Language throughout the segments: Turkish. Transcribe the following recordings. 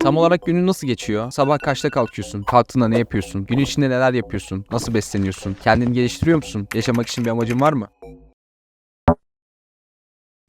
Tam olarak günün nasıl geçiyor? Sabah kaçta kalkıyorsun? Kalktığında ne yapıyorsun? Gün içinde neler yapıyorsun? Nasıl besleniyorsun? Kendini geliştiriyor musun? Yaşamak için bir amacın var mı?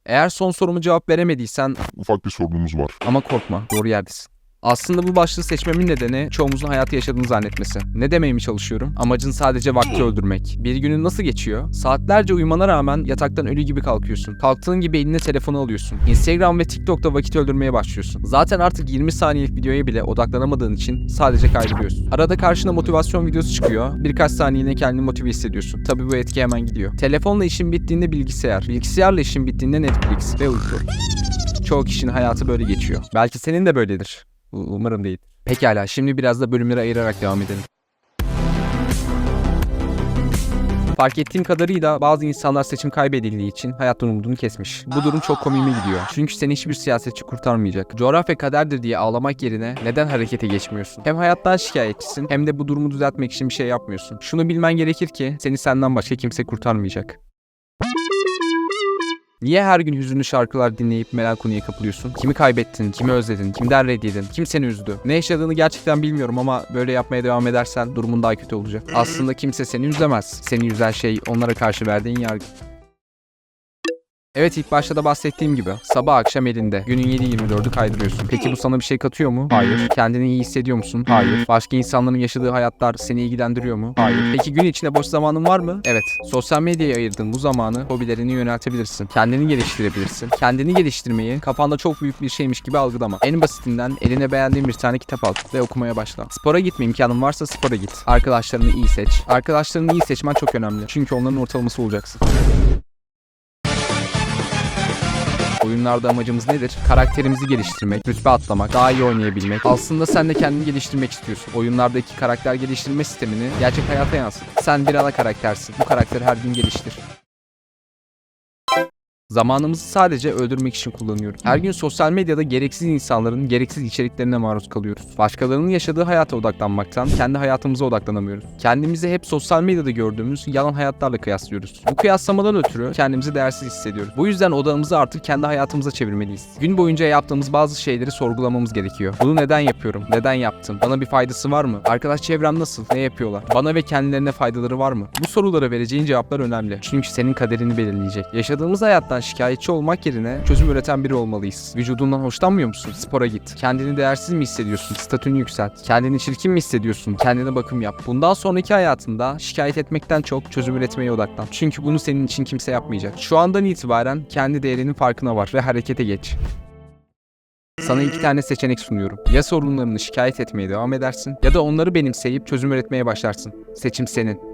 Eğer son sorumu cevap veremediysen Ufak bir sorunumuz var. ama korkma doğru yerdesin. Aslında bu başlığı seçmemin nedeni çoğumuzun hayatı yaşadığını zannetmesi. Ne demeye mi çalışıyorum? Amacın sadece vakti öldürmek. Bir günün nasıl geçiyor? Saatlerce uyumana rağmen yataktan ölü gibi kalkıyorsun. Kalktığın gibi eline telefonu alıyorsun. Instagram ve TikTok'ta vakit öldürmeye başlıyorsun. Zaten artık 20 saniyelik videoya bile odaklanamadığın için sadece kaydırıyorsun. Arada karşına motivasyon videosu çıkıyor. Birkaç saniyeliğine kendini motive hissediyorsun. Tabii bu etki hemen gidiyor. Telefonla işin bittiğinde bilgisayar. Bilgisayarla işin bittiğinde Netflix ve uyku. Çoğu kişinin hayatı böyle geçiyor. Belki senin de böyledir. Umarım değil. Pekala şimdi biraz da bölümleri ayırarak devam edelim. Fark ettiğim kadarıyla bazı insanlar seçim kaybedildiği için hayattan umudunu kesmiş. Bu durum çok komiğime gidiyor. Çünkü seni hiçbir siyasetçi kurtarmayacak. Coğrafya kaderdir diye ağlamak yerine neden harekete geçmiyorsun? Hem hayattan şikayetçisin hem de bu durumu düzeltmek için bir şey yapmıyorsun. Şunu bilmen gerekir ki seni senden başka kimse kurtarmayacak. Niye her gün hüzünlü şarkılar dinleyip melankoliye kapılıyorsun? Kimi kaybettin, kimi özledin, kimden reddedin, kim seni üzdü? Ne yaşadığını gerçekten bilmiyorum ama böyle yapmaya devam edersen durumun daha kötü olacak. Aslında kimse seni üzemez. Seni üzen şey onlara karşı verdiğin yargı. Evet ilk başta da bahsettiğim gibi sabah akşam elinde günün 7-24'ü kaydırıyorsun. Peki bu sana bir şey katıyor mu? Hayır. Kendini iyi hissediyor musun? Hayır. Başka insanların yaşadığı hayatlar seni ilgilendiriyor mu? Hayır. Peki gün içinde boş zamanın var mı? Evet. Sosyal medyaya ayırdığın bu zamanı hobilerini yöneltebilirsin. Kendini geliştirebilirsin. Kendini geliştirmeyi kafanda çok büyük bir şeymiş gibi algılama. En basitinden eline beğendiğin bir tane kitap al ve okumaya başla. Spora gitme imkanın varsa spora git. Arkadaşlarını iyi seç. Arkadaşlarını iyi seçmen çok önemli. Çünkü onların ortalaması olacaksın. Oyunlarda amacımız nedir? Karakterimizi geliştirmek, rütbe atlamak, daha iyi oynayabilmek. Aslında sen de kendini geliştirmek istiyorsun. Oyunlardaki karakter geliştirme sistemini gerçek hayata yansıt. Sen bir ana karaktersin. Bu karakteri her gün geliştir. Zamanımızı sadece öldürmek için kullanıyoruz. Her gün sosyal medyada gereksiz insanların gereksiz içeriklerine maruz kalıyoruz. Başkalarının yaşadığı hayata odaklanmaktan kendi hayatımıza odaklanamıyoruz. Kendimizi hep sosyal medyada gördüğümüz yalan hayatlarla kıyaslıyoruz. Bu kıyaslamadan ötürü kendimizi değersiz hissediyoruz. Bu yüzden odağımızı artık kendi hayatımıza çevirmeliyiz. Gün boyunca yaptığımız bazı şeyleri sorgulamamız gerekiyor. Bunu neden yapıyorum? Neden yaptım? Bana bir faydası var mı? Arkadaş çevrem nasıl? Ne yapıyorlar? Bana ve kendilerine faydaları var mı? Bu sorulara vereceğin cevaplar önemli. Çünkü senin kaderini belirleyecek. Yaşadığımız hayattan şikayetçi olmak yerine çözüm üreten biri olmalıyız. Vücudundan hoşlanmıyor musun? Spora git. Kendini değersiz mi hissediyorsun? Statünü yükselt. Kendini çirkin mi hissediyorsun? Kendine bakım yap. Bundan sonraki hayatında şikayet etmekten çok çözüm üretmeye odaklan. Çünkü bunu senin için kimse yapmayacak. Şu andan itibaren kendi değerinin farkına var ve harekete geç. Sana iki tane seçenek sunuyorum. Ya sorunlarını şikayet etmeye devam edersin ya da onları benimseyip çözüm üretmeye başlarsın. Seçim senin.